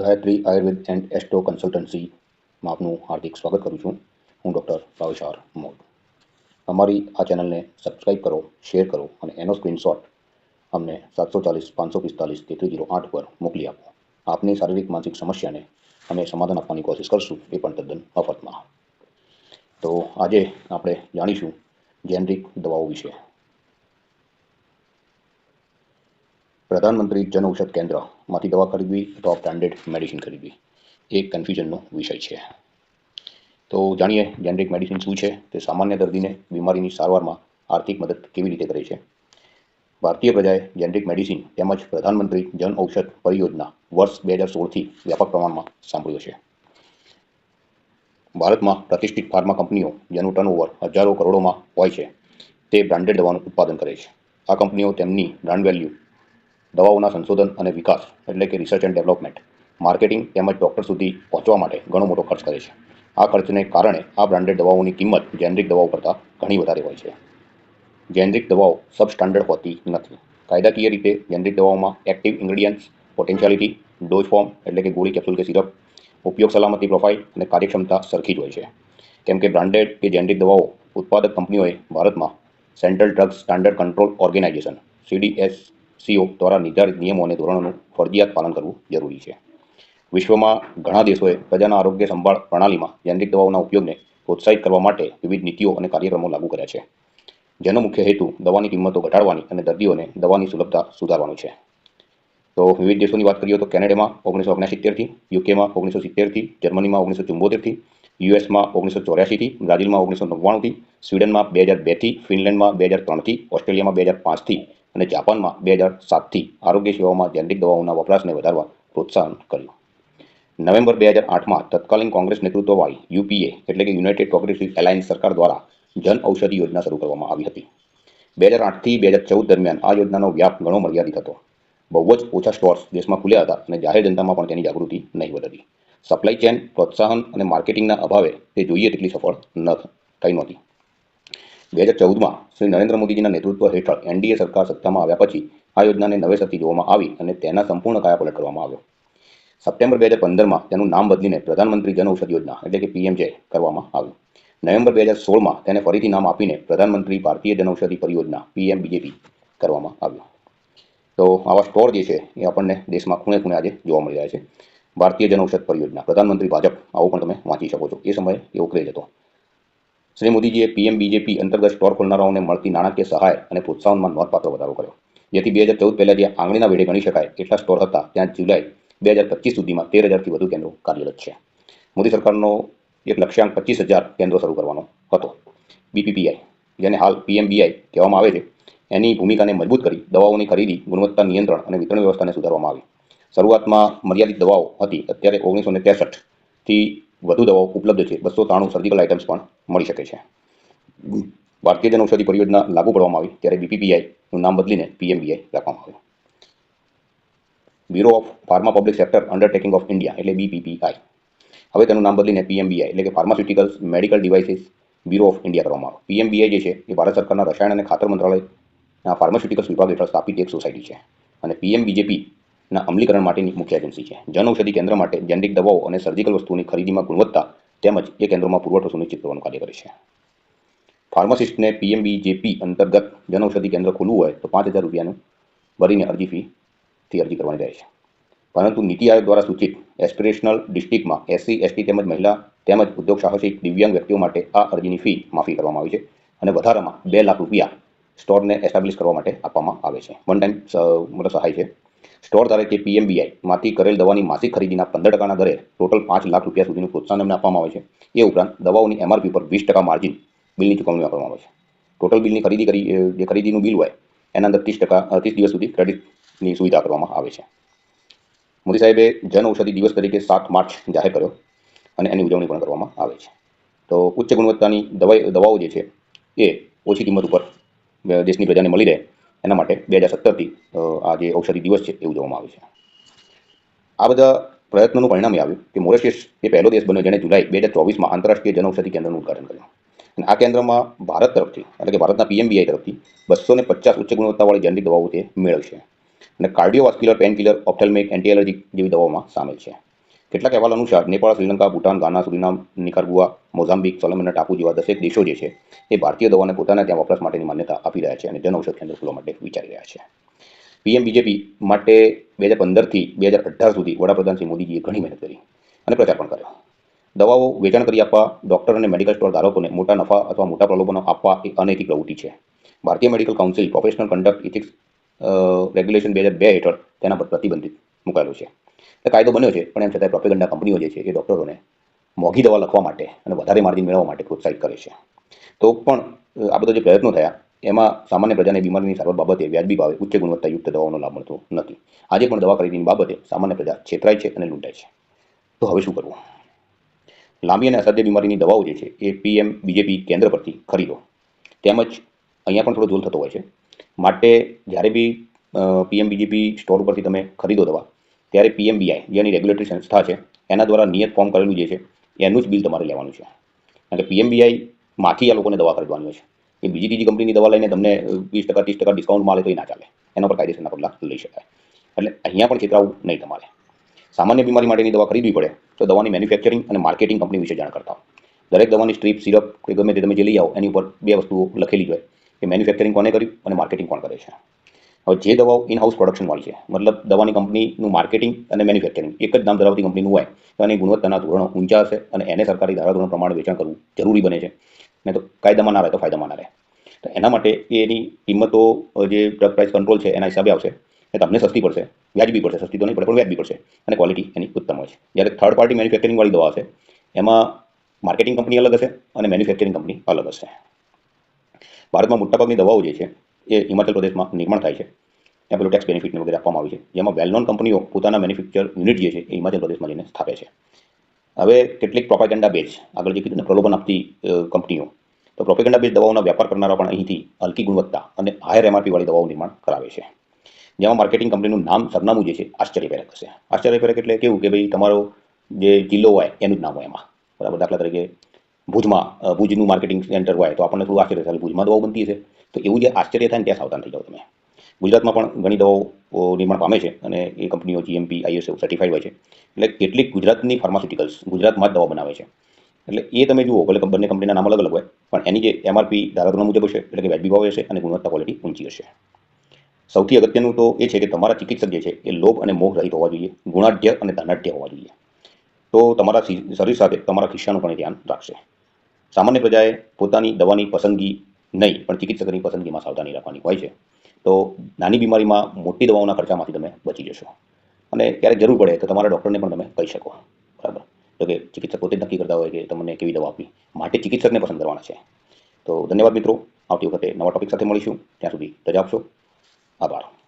Gayatri Ayurveda and એસ્ટો કન્સલ્ટન્સીમાં આપનું હાર્દિક સ્વાગત કરું છું. હું ડૉક્ટર ભાવેશાર મોદ. અમારી આ ચેનલને સબસ્ક્રાઇબ કરો, શેર કરો અને એનો સ્ક્રીનશોટ અમને સાતસો ચાલીસ, પાંચસો પિસ્તાલીસ તેત્રીસ જીરો આઠ પર મોકલી આપો. આપની શારીરિક, માનસિક સમસ્યાને અમે સમાધાન આપવાની કોશિશ કરશું એ પણ તદ્દન મફતમાં. તો આજે આપણે જાણીશું જેનરિક દવાઓ વિશે. પ્રધાનમંત્રી જન ઔષધ કેન્દ્રમાંથી દવા ખરીદવી અથવા બ્રાન્ડેડ મેડિસિન ખરીદવી એ કન્ફ્યુઝનનો વિષય છે. તો જાણીએ જેનરિક મેડિસિન શું છે? તે સામાન્ય દર્દીને બીમારીની સારવારમાં આર્થિક મદદ કેવી રીતે કરે છે? ભારતીય પ્રજાએ જેનરિક મેડિસિન તેમજ પ્રધાનમંત્રી જન ઔષધ પરિયોજના વર્ષ બે હજાર સોળથી વ્યાપક પ્રમાણમાં સાંભળ્યો છે. ભારતમાં પ્રતિષ્ઠિત ફાર્મા કંપનીઓ જેનું ટર્નઓવર હજારો કરોડોમાં હોય છે, તે બ્રાન્ડેડ દવાનું ઉત્પાદન કરે છે. આ કંપનીઓ તેમની બ્રાન્ડ વેલ્યુ દવાઓના સંશોધન અને વિકાસ એટલે કે રિસર્ચ એન્ડ ડેવલપમેન્ટ માર્કેટિંગ તેમજ ડૉક્ટર સુધી પહોંચવા માટે ઘણો મોટો ખર્ચ કરે છે. આ ખર્ચને કારણે આ બ્રાન્ડેડ દવાઓની કિંમત જેનરિક દવાઓ કરતાં ઘણી વધારે હોય છે. જેનરિક દવાઓ સબસ્ટાન્ડર્ડ હોતી નથી. કાયદાકીય રીતે generic દવાઓમાં active ingredients potentiality dose form એટલે કે ગોળી કેપ્સ્યુલ કે સિરપ ઉપયોગ સલામતી પ્રોફાઇલ અને કાર્યક્ષમતા સરખી જ હોય છે. કેમ કે બ્રાન્ડેડ કે જેનરિક દવાઓ ઉત્પાદક કંપનીઓએ ભારતમાં central drugs standard control organisation CDSCO દ્વારા નિર્ધારિત નિયમો અને ધોરણોનું ફરજિયાત પાલન કરવું જરૂરી છે. વિશ્વમાં ઘણા દેશોએ પ્રજાના આરોગ્ય સંભાળ પ્રણાલીમાં જેનરિક દવાઓના ઉપયોગને પ્રોત્સાહિત કરવા માટે વિવિધ નીતિઓ અને કાર્યક્રમો લાગુ કર્યા છે. જેનો મુખ્ય હેતુ દવાની કિંમતો ઘટાડવાની અને દર્દીઓને દવાની સુલભતા સુધારવાનો છે. તો વિવિધ દેશોની વાત કરીએ તો કેનેડામાં ઓગણીસો ઓગણસિત્તેરથી યુકેમાં ઓગણીસો સિત્તેરથી જર્મનીમાં ઓગણીસો ચુંબોતેરથી યુએસમાં ઓગણીસો ચોર્યાસીથી બ્રાઝિલમાં ઓગણીસો નવ્વાણુંથી સ્વીડનમાં બે હજાર બેથી ફિનલેન્ડમાં બે હજાર ત્રણથી ઓસ્ટ્રેલિયામાં બે હજાર પાંચથી અને જાપાનમાં બે હજાર સાતથી આરોગ્ય સેવાઓમાં જેનરિક દવાઓના વપરાશને વધારવા પ્રોત્સાહન કર્યું. નવેમ્બર બે હજાર આઠમાં તત્કાલીન કોંગ્રેસ નેતૃત્વવાળી યુપીએ એટલે કે યુનાઇટેડ પ્રોગ્રેસિવ એલાયન્સ સરકાર દ્વારા જન ઔષધિ યોજના શરૂ કરવામાં આવી હતી. બે હજાર આઠથી બે હજાર ચૌદ દરમિયાન આ યોજનાનો વ્યાપ ઘણો મર્યાદિત હતો. બહુ જ ઓછા સ્ટોર્સ દેશમાં ખુલ્યા હતા અને જાહેર જનતામાં પણ તેની જાગૃતિ નહીં હતી સપ્લાય ચેન, પ્રોત્સાહન અને માર્કેટિંગના અભાવે તે જોઈએ તેટલી સફળ ન થઈ નહોતી. બે હજાર ચૌદમાં શ્રી નરેન્દ્ર મોદીજીના નેતૃત્વ હેઠળ એનડીએ સરકાર સત્તામાં આવ્યા પછી આ યોજનાને નવેસરથી જોવામાં આવી અને તેના સંપૂર્ણ કાયાપલટ કરવામાં આવ્યો. સપ્ટેમ્બર બે હજાર પંદરમાં તેનું નામ બદલીને પ્રધાનમંત્રી જન ઔષધ યોજના એટલે કે પીએમજે કરવામાં આવ્યું નવેમ્બર બે હજાર સોળમાં તેને ફરીથી નામ આપીને પ્રધાનમંત્રી ભારતીય જનઔષધિ પરિયોજના પીએમ બીજેપી કરવામાં આવ્યું. તો આવા સ્ટોર જે છે એ આપણને દેશમાં ખૂણે ખૂણે આજે જોવા મળી રહ્યા છે. ભારતીય જનઔષધ પરિયોજના, પ્રધાનમંત્રી ભાજપ, આવું પણ તમે વાંચી શકો છો. એ સમયે એવો ક્રેજ હતો. શ્રી મોદીજીએ પીએમ બીજેપી અંતર્ગત સ્ટોર ખોલનારાઓને મળતી નાણાકીય સહાય અને પ્રોત્સાહનમાં નોંધપાત્ર વધારો કર્યો. જેથી બે હજાર ચૌદ પહેલાં જે આંગળીના વેઢે ગણી શકાય એટલા સ્ટોર હતા, ત્યાં જુલાઈ બે હજાર પચીસ સુધીમાં તેર હજારથી વધુ કેન્દ્રો કાર્યરત છે. મોદી સરકારનો એક લક્ષ્યાંક પચીસ હજાર કેન્દ્રો શરૂ કરવાનો હતો. બીપીપીઆઈ, જેને હાલ પીએમબીઆઈ કહેવામાં આવે છે, એની ભૂમિકાને મજબૂત કરી દવાઓની ખરીદી, ગુણવત્તા નિયંત્રણ અને વિતરણ વ્યવસ્થાને સુધારવામાં આવી. શરૂઆતમાં મર્યાદિત દવાઓ હતી, અત્યારે ઓગણીસો ને ત્રેસઠથી વધુ દવાઓ ઉપલબ્ધ છે, બસો ત્રાણું સર્જિકલ આઇટમ્સ પણ મળી શકે છે. ભારતીય જનઔષધિ પરિયોજના લાગુ પાડવામાં આવી ત્યારે બીપીપીઆઈનું નામ બદલીને પીએમબીઆઈ રાખવામાં આવ્યું. Bureau of pharma public sector undertaking of India એટલે બીપીપીઆઈ હવે તેનું નામ બદલીને પીએમબીઆઈ એટલે કે pharmaceuticals medical devices bureau of India કરવામાં આવ્યું. પીએમબીઆઈ જે છે, એ ભારત સરકારના રસાયણ અને ખાતર મંત્રાલયના ફાર્માસ્યુટિકલ્સ વિભાગ હેઠળ સ્થાપિત એક સોસાયટી છે. અને પીએમ બીજેપીના અમલીકરણ માટેની મુખ્ય એજન્સી છે. જનઔષધિ કેન્દ્ર માટે જેનરિક દવાઓ અને સર્જિકલ વસ્તુઓની ખરીદીમાં ગુણવત્તા તેમજ એ કેન્દ્રોમાં પુરવઠો સુનિશ્ચિત કરવાનું કાર્ય કરે છે. ફાર્માસિસ્ટને પીએમબીજેપી અંતર્ગત જનઔષધિ કેન્દ્ર ખોલવું હોય તો પાંચ હજાર રૂપિયાનું ભરીને અરજી ફીથી અરજી કરવાની રહે છે. પરંતુ નીતિ આયોગ દ્વારા સૂચિત એસ્પિરેશનલ ડિસ્ટ્રિક્ટમાં એસસી, એસટી તેમજ મહિલા તેમજ ઉદ્યોગ સાહસિક દિવ્યાંગ વ્યક્તિઓ માટે આ અરજીની ફી માફી કરવામાં આવી છે અને વધારામાં બે લાખ રૂપિયા સ્ટોરને એસ્ટાબ્લિશ કરવા માટે આપવામાં આવે છે. વન ટાઈમ મતલબ સહાય છે. સ્ટોર ધારે કે પીએમબીઆઈમાંથી કરેલ દવાની માસિક ખરીદીના પંદર ટકાના દરે ટોટલ પાંચ લાખ રૂપિયા સુધીનું પ્રોત્સાહન એમને આપવામાં આવે છે. એ ઉપરાંત દવાઓની એમઆરપી પર વીસ ટકા માર્જિન બિલની ચૂકવણી કરવામાં આવે છે. ટોટલ બિલની ખરીદી કરી જે ખરીદીનું બિલ હોય, એના અંદર ત્રીસ ટકા ત્રીસ દિવસ સુધી ક્રેડિટની સુવિધા કરવામાં આવે છે. મોદી સાહેબે જન ઔષધિ દિવસ તરીકે સાત માર્ચ જાહેર કર્યો અને એની ઉજવણી પણ કરવામાં આવે છે. તો ઉચ્ચ ગુણવત્તાની દવાઈ, દવાઓ જે છે, એ ઓછી કિંમત ઉપર દેશની પ્રજાને મળી રહે. એના માટે બે હજાર સત્તરથી આ જે ઔષધિ દિવસ છે એ ઉજવવામાં આવે છે. આ બધા પ્રયત્નોનું પરિણામ એ આવ્યું કે મોરેશિયસ એ પહેલો દેશ બન્યો જેણે જુલાઈ બે હજાર ચોવીસમાં આંતરરાષ્ટ્રીય જનઔષધિ કેન્દ્રનું ઉદઘાટન કર્યું. અને આ કેન્દ્રમાં ભારત તરફથી, એટલે કે ભારતના પીએમબીઆઈ તરફથી બસો ને પચાસ ઉચ્ચ ગુણવત્તાવાળી જેનરિક દવાઓ તે મેળવશે અને cardiovascular painkiller ophthalmic anti allergy જેવી દવાઓમાં સામેલ છે. કેટલાક અહેવાલ અનુસાર Nepal, Sri Lanka, Bhutan, Ghana, Suriname, Nicaragua, Mozambique સોલોમનના ટાપુ જેવા દસેક દેશો જે છે એ ભારતીય દવાને પોતાના ત્યાં વપરાશ માટેની માન્યતા આપી રહ્યા છે અને જનઔષધ કેન્દ્ર ખોલવા માટે વિચારી રહ્યા છે. પીએમ બીજેપી માટે બે હજાર પંદરથી બે હજાર અઢાર સુધી વડાપ્રધાન શ્રી મોદીજીએ ઘણી મહેનત કરી અને પ્રચાર પણ કર્યો. દવાઓ વેચાણ કરી આપવા, ડોક્ટર અને મેડિકલ સ્ટોર ધારકોને મોટા નફા અથવા મોટા પ્રલોભનો આપવા એ અનૈતિક પ્રવૃત્તિ છે. ભારતીય medical council professional conduct ethics regulation બે હજાર બે હેઠળ તેના પર પ્રતિબંધિત મુકાયેલું છે. એ કાયદો બન્યો છે, પણ એમ છતાં પ્રોપેગન્ડા કંપનીઓ જે છે, એ ડૉક્ટરોને મોંઘી દવા લખવા માટે અને વધારે માર્જિન મેળવવા માટે પ્રોત્સાહિત કરે છે. તો પણ આ બધા જે પ્રયત્નો થયા, એમાં સામાન્ય પ્રજાને બીમારીની સારવાર બાબતે વ્યાજબી ભાવે ઉચ્ચ ગુણવત્તાયુક્ત દવાઓનો લાભ મળતો નથી. આજે પણ દવા ખરીદીની બાબતે સામાન્ય પ્રજા છેતરાય છે અને લૂંટાય છે. તો હવે શું કરવું? લાંબી અને અસાધ્ય બીમારીની દવાઓ જે છે, એ પીએમ બીજેપી કેન્દ્ર પરથી ખરીદો. તેમજ અહીંયા પણ થોડો જોલ થતો હોય છે. માટે જ્યારે બી પીએમ બીજેપી સ્ટોર ઉપરથી તમે ખરીદો દવા ત્યારે પીએમબીઆઈ જેની રેગ્યુલેટરી સંસ્થા છે, એના દ્વારા નિયત ફોર્મ કરેલું જે છે, એનું જ બિલ તમારે લેવાનું છે. કારણ કે પીએમબીઆઈ માંથી આ લોકોને દવા ખરીદવાની છે. એ બીજી ત્રીજી કંપનીની દવા લઈને તમને વીસ ટકા, ત્રીસ ટકા ડિસ્કાઉન્ટ મળે તો એ ના ચાલે. એના પર કાયદેસરના પગલાં લઈ શકાય. એટલે અહીંયા પણ છેતરાવું નહીં તમારે. સામાન્ય બીમારી માટેની દવા ખરીદવી પડે તો દવાની મેન્યુફેક્ચરિંગ અને માર્કેટિંગ કંપની વિશે જાણ કરતા હો દરેક દવાની સ્ટ્રીપ સિરપ કે ગમે તે તમે જે લઈ આવો, એની ઉપર બે વસ્તુઓ લખેલી હોય. કે મેન્યુફેક્ચરિંગ કોને કર્યું અને માર્કેટિંગ કોણ કરે છે? હવે જે દવાઓ ઇન હાઉસ પ્રોડક્શનવાળી છે, મતલબ દવાની કંપનીનું માર્કેટિંગ અને મેન્યુફેક્ચરિંગ એક જ નામ ધરાવતી કંપનીનું હોય, તો એની ગુણવત્તાના ધોરણો ઊંચા હશે અને એને સરકારી ધારાધોરણ પ્રમાણે વેચાણ કરવું જરૂરી બને છે. નહીં તો કાયદામાં ના રહે તો ફાયદામાં ના રહે. તો એના માટે એની કિંમતો જે ડ્રગ પ્રાઇસ કંટ્રોલ છે, એના હિસાબે આવશે, એ તમને સસ્તી પડશે, વ્યાજબી પડશે, સસ્તી તો નહીં પડે, પણ વ્યાજબી પડશે અને ક્વોલિટી એની ઉત્તમ હોય છે. જ્યારે થર્ડ પાર્ટી મેન્યુફેક્ચરિંગવાળી દવા હશે, એમાં માર્કેટિંગ કંપની અલગ હશે અને મેન્યુફેક્ચરિંગ કંપની અલગ હશે. ભારતમાં મોટાભાગની દવાઓ જે છે એ હિમાચલ પ્રદેશમાં નિર્માણ થાય છે. ત્યાં પેલું ટેક્સ બેનિફિટને વગેરે આપવામાં આવી છે. જેમાં વેલ નોન કંપનીઓ પોતાના મેન્યુફેક્ચર યુનિટ જે છે એ હિમાચલ પ્રદેશમાં જઈને સ્થાપે છે. હવે કેટલીક પ્રોપાગેન્ડા બેઝ આગળ જે કીધું ને પ્રલોભન આપતી કંપનીઓ તો પ્રોપેગેન્ડા બેઝ દવાઓના વ્યાપાર કરનારા પણ અહીંથી હલકી ગુણવત્તા અને હાયર એમઆરપીવાળી દવાઓ નિર્માણ કરાવે છે. જેમાં માર્કેટિંગ કંપનીનું નામ, સરનામું જે છે, આશ્ચર્યપેરક હશે. આશ્ચર્યપેરક એટલે કેવું કે ભાઈ તમારો જે જિલ્લો હોય એનું જ નામ હોય એમાં. બરાબર? દાખલા તરીકે ભુજમાં ભુજનું માર્કેટિંગ સેન્ટર હોય તો આપણને થોડું આશ્ચર્ય થાય, ભુજમાં દવાઓ બનતી હશે? તો એવું જે આશ્ચર્ય થાય ને ત્યાં સાવધાન થઈ જાઓ તમે. ગુજરાતમાં પણ ઘણી દવાઓ નિર્માણ પામે છે અને એ કંપનીઓ જીએમપી આઈએસઓ સર્ટિફાઈડ હોય છે. એટલે કેટલીક ગુજરાતની ફાર્માસ્યુટિકલ્સ ગુજરાતમાં જ દવા બનાવે છે. એટલે એ તમે જુઓ, ભલે બંને કંપનીના નામ અલગ અલગ હોય, પણ એની જે એમઆરપી ધારાધોરણ મુજબ હશે, એટલે કે વ્યાજબી ભાવ હશે અને ગુણવત્તા ક્વોલિટી ઊંચી હશે. સૌથી અગત્યનું તો એ છે કે તમારા ચિકિત્સક જે છે, એ લોભ અને મોહ રહિત હોવા જોઈએ, ગુણાઢ્ય અને ધનાઢ્ય હોવા જોઈએ. તો તમારા શરીર સાથે તમારા ખિસ્સાનું પણ ધ્યાન રાખશે. સામાન્ય પ્રજાએ પોતાની દવાની પસંદગી નહીં, પણ ચિકિત્સકની પસંદગીમાં સાવધાની રાખવાની હોય છે. તો નાની બીમારીમાં મોટી દવાઓના ખર્ચામાંથી તમે બચી જશો. અને ક્યારેક જરૂર પડે તો તમારા ડૉક્ટરને પણ તમે કહી શકો. બરાબર? તો કે ચિકિત્સક પોતે નક્કી કરતા હોય કે તમને કેવી દવા આપવી. માટે ચિકિત્સકને પસંદ કરવાના છે. તો ધન્યવાદ મિત્રો. આવતી વખતે નવા ટોપિક સાથે મળીશું. ત્યાં સુધી રજા આપશો. આભાર.